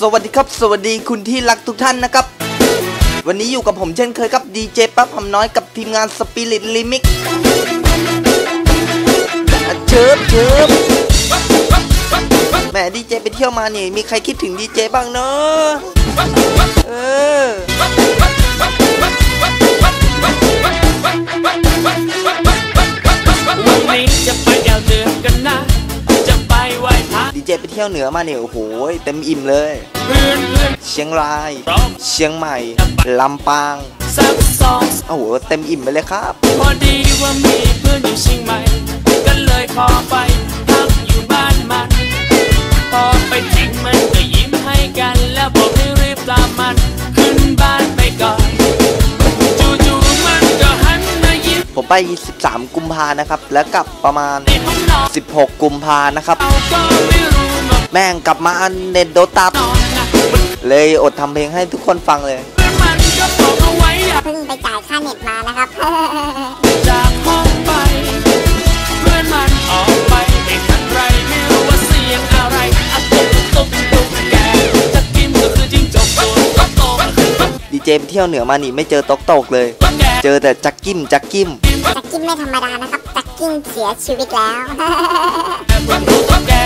สวัสดีครับ สวัสดีคุณที่รักทุกท่านนะครับ วันนี้อยู่กับผมเช่นเคยครับดีเจปั๊บหำน้อยกับทีมงานสปิริตลิมิกเชิบเชิบแหมดีเจไปเที่ยวมาเนี่ยมีใครคิดถึงดีเจบ้างเนาะเอ เจไปเที่ยวเหนือมาเนี่ยโอ้โหเต็มอิ่มเลยเพื่อนเพื่อนเชียงรายพร้อมเชียงใหม่ ลำปางสักสองโอ้โหเต็มอิ่มไปเลยครับ พอดีว่ามีเพื่อนอยู่เชียงใหม่ก็เลยขอไปพักอยู่บ้านมัน พอไปถึงมันก็ยิ้มให้กันแล้วบอกให้รีบตามมัน ขึ้นบ้านไปก่อนจู่ๆมันก็หันมายิ้มผมไป 13 กุมภานะครับ แล้วกลับประมาณในห้องนอน16 กุมภานะครับ แม่งกลับมาเน็ตโดนตับนอนนะมันเลยอดทำเพลงให้ทุกคนฟังเลยเพื่อนมันก็บอกเอาไว้อยากเพิ่งไปจ่ายค่าเน็ตมานะครับ จากห้องไป เพื่อนมันออกไปไม่ทันไรไม่รู้ว่าเสียงอะไรอะตุกตุกตุกแกจะกินก็คือจิ้งจกตัวโตโตก็คือตุ๊กดีเจไปเที่ยวเหนือมานี่ไม่เจอตกตกเลยแกเจอแต่จักกิ้มจักกิ้ม จักกิ้งไม่ธรรมดานะครับ จักกิ้งเสียชีวิตแล้วเพิ่งรู้ตัวแกก็คือโตโต